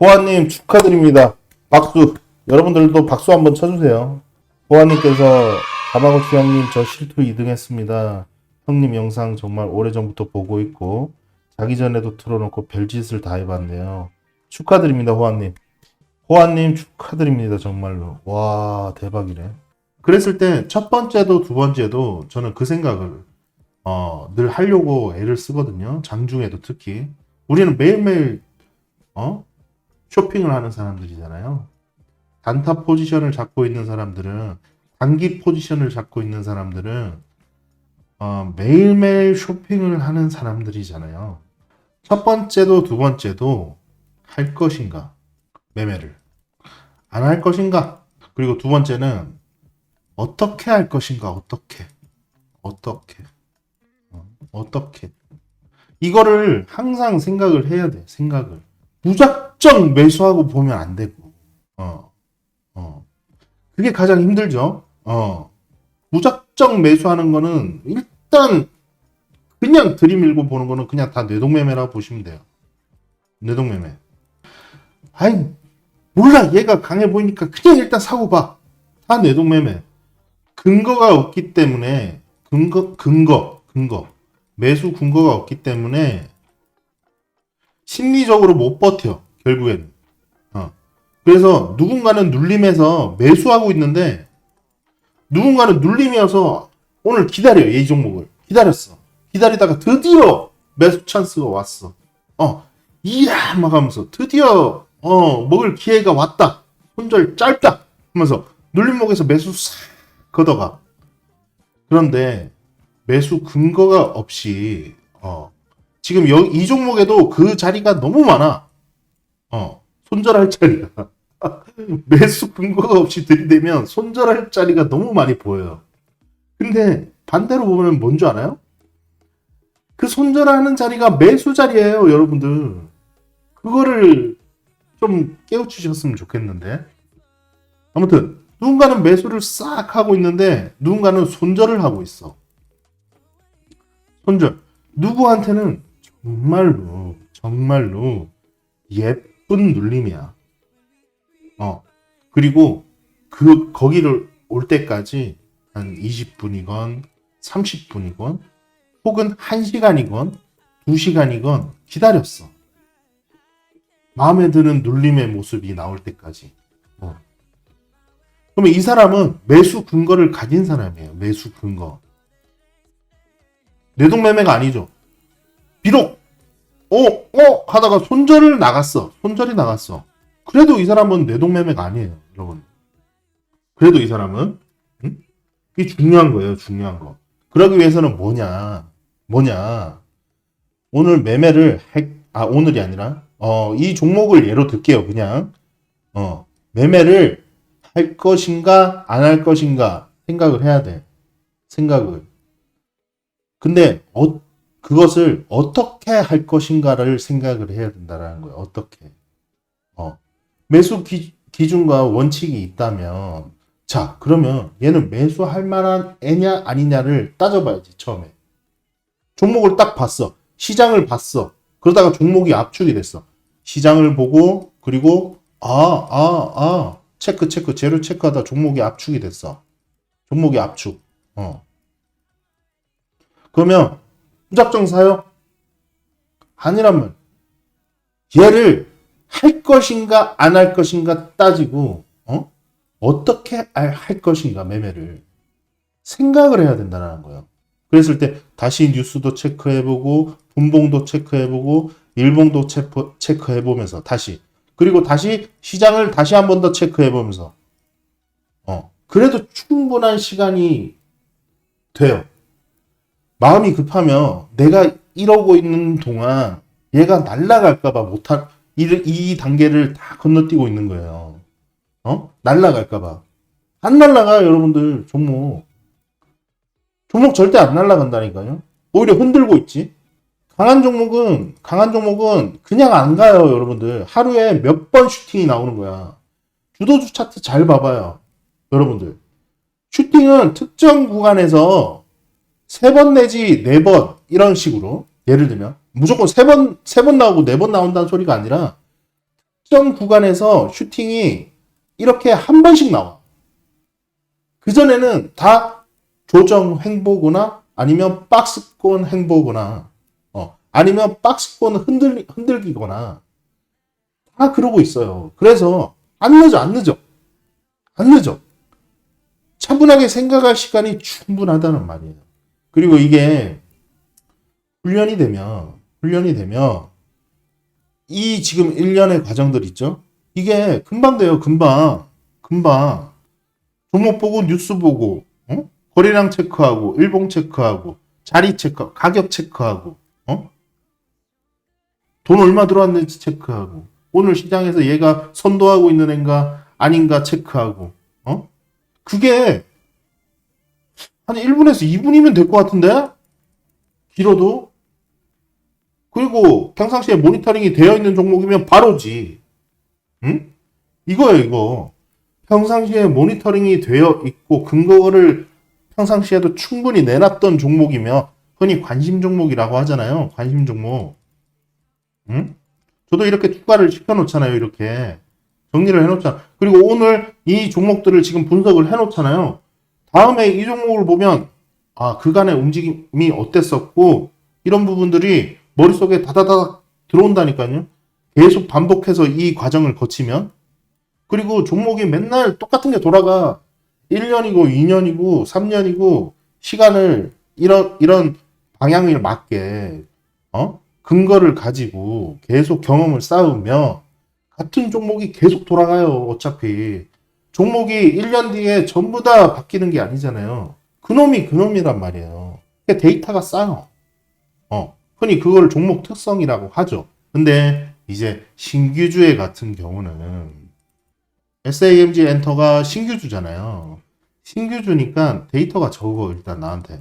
호아님 축하드립니다. 박수. 여러분들도 박수 한번 쳐주세요. 호아님께서 가마고추 형님 저 실투 2등 했습니다. 형님 영상 정말 오래전부터 보고 있고 자기 전에도 틀어놓고 별짓을 다 해봤네요. 축하드립니다 호아님. 호아님 축하드립니다 정말로. 와 대박이네. 그랬을 때 첫 번째도 두 번째도 저는 그 생각을 어, 늘 하려고 애를 쓰거든요. 장중에도 특히. 우리는 매일매일 어? 쇼핑을 하는 사람들이잖아요. 단타 포지션을 잡고 있는 사람들은 단기 포지션을 잡고 있는 사람들은 어, 매일매일 쇼핑을 하는 사람들이잖아요. 첫 번째도 두 번째도 할 것인가? 매매를. 안 할 것인가? 그리고 두 번째는 어떻게 할 것인가? 어떻게? 어떻게? 어, 어떻게? 이거를 항상 생각을 해야 돼 생각을. 무작 정 매수하고 보면 안 되고. 어, 어. 그게 가장 힘들죠. 어. 무작정 매수하는 거는 일단 그냥 들이밀고 보는 거는 그냥 다 뇌동매매라고 보시면 돼요. 뇌동매매. 아이 몰라. 얘가 강해 보이니까 그냥 일단 사고 봐 다 뇌동매매. 근거가 없기 때문에 근거 근거 근거. 매수 근거가 없기 때문에 심리적으로 못 버텨 결국에는 어. 그래서 누군가는 눌림에서 매수하고 있는데 누군가는 눌림이어서 오늘 기다려 이 종목을. 기다렸어. 기다리다가 드디어 매수 찬스가 왔어. 어. 이야 막 하면서 드디어 어 먹을 기회가 왔다. 손절 짧다. 하면서 눌림목에서 매수 싹 걷어가. 그런데 매수 근거가 없이 어 지금 여, 이 종목에도 그 자리가 너무 많아 어 손절할 자리가 매수 근거가 없이 들이대면 손절할 자리가 너무 많이 보여요 근데 반대로 보면 뭔 줄 알아요? 그 손절하는 자리가 매수 자리예요, 여러분들. 그거를 좀 깨우치셨으면 좋겠는데. 아무튼 누군가는 매수를 싹 하고 있는데 누군가는 손절을 하고 있어. 손절. 누구한테는 정말로 정말로 예 쁜 눌림이야. 어. 그리고 그 거기를 올 때까지 한 20분이건 30분이건 혹은 1시간이건 2시간이건 기다렸어. 마음에 드는 눌림의 모습이 나올 때까지. 어. 그러면 이 사람은 매수 근거를 가진 사람이에요. 매수 근거. 뇌동매매가 아니죠. 어, 어 하다가 손절을 나갔어. 손절이 나갔어. 그래도 이 사람은 뇌동매매가 아니에요. 여러분. 그래도 이 사람은 응? 이게 중요한 거예요. 중요한 거. 그러기 위해서는 뭐냐? 뭐냐? 오늘 매매를 해, 아 오늘이 아니라 어, 이 종목을 예로 들게요. 그냥 어, 매매를 할 것인가 안 할 것인가 생각을 해야 돼. 생각을. 근데 어, 그것을 어떻게 할 것인가를 생각을 해야 된다라는 거예요. 어떻게? 어, 매수 기, 기준과 원칙이 있다면 자, 그러면 얘는 매수할 만한 애냐 아니냐를 따져봐야지, 처음에. 종목을 딱 봤어. 시장을 봤어. 그러다가 종목이 압축이 됐어. 시장을 보고, 그리고, 아, 아, 아, 체크, 체크, 재료 체크하다 종목이 압축이 됐어. 종목이 압축. 어. 그러면, 무작정 사요? 아니라면, 얘를 할 것인가, 안 할 것인가 따지고, 어? 어떻게 알- 할 것인가 매매를 생각을 해야 된다는 거예요. 그랬을 때 다시 뉴스도 체크해보고 분봉도 체크해보고 일봉도 체크, 체크해보면서 다시 그리고 다시 시장을 다시 한 번 더 체크해보면서 어 그래도 충분한 시간이 돼요. 마음이 급하면 내가 이러고 있는 동안 얘가 날아갈까봐 못한 이, 이 단계를 다 건너뛰고 있는 거예요. 어? 날라갈까봐. 안 날라가, 여러분들, 종목. 종목 절대 안 날라간다니까요. 오히려 흔들고 있지. 강한 종목은, 강한 종목은 그냥 안 가요, 여러분들. 하루에 몇 번 슈팅이 나오는 거야. 주도주 차트 잘 봐봐요. 여러분들. 슈팅은 특정 구간에서 세 번 내지 네 번, 이런 식으로. 예를 들면, 무조건 세 번, 세 번 나오고 네 번 나온다는 소리가 아니라, 특정 구간에서 슈팅이 이렇게 한 번씩 나와. 그 전에는 다 조정 행보거나 아니면 박스권 행보거나 어, 아니면 박스권 흔들, 흔들기거나 다 그러고 있어요. 그래서 안 늦어, 안 늦어. 안 늦어. 차분하게 생각할 시간이 충분하다는 말이에요. 그리고 이게 훈련이 되면, 훈련이 되면 이 지금 1년의 과정들 있죠? 이게 금방 돼요, 금방. 금방. 종목 보고 뉴스 보고, 어? 거래량 체크하고, 일봉 체크하고, 자리 체크, 가격 체크하고, 어? 돈 얼마 들어왔는지 체크하고, 오늘 시장에서 얘가 선도하고 있는 애인가 아닌가 체크하고, 어? 그게 한 1분에서 2분이면 될 것 같은데? 길어도? 그리고 평상시에 모니터링이 되어 있는 종목이면 바로지. 응? 이거예요, 이거. 평상시에 모니터링이 되어 있고 근거를 평상시에도 충분히 내놨던 종목이며 흔히 관심 종목이라고 하잖아요. 관심 종목. 응? 저도 이렇게 추가를 시켜놓잖아요. 이렇게 정리를 해놓잖아. 그리고 오늘 이 종목들을 지금 분석을 해놓잖아요. 다음에 이 종목을 보면 아 그간의 움직임이 어땠었고 이런 부분들이 머릿속에 다다닥 들어온다니까요. 계속 반복해서 이 과정을 거치면 그리고 종목이 맨날 똑같은 게 돌아가 1년이고 2년이고 3년이고 시간을 이런 이런 방향을 맞게 어? 근거를 가지고 계속 경험을 쌓으며 같은 종목이 계속 돌아가요. 어차피 종목이 1년 뒤에 전부 다 바뀌는 게 아니잖아요. 그놈이 그놈이란 말이에요. 그러니까 데이터가 쌓여. 어, 흔히 그걸 종목 특성이라고 하죠. 근데 이제 신규주의 같은 경우는 SAMG 엔터가 신규주잖아요. 신규주니까 데이터가 적어 일단 나한테.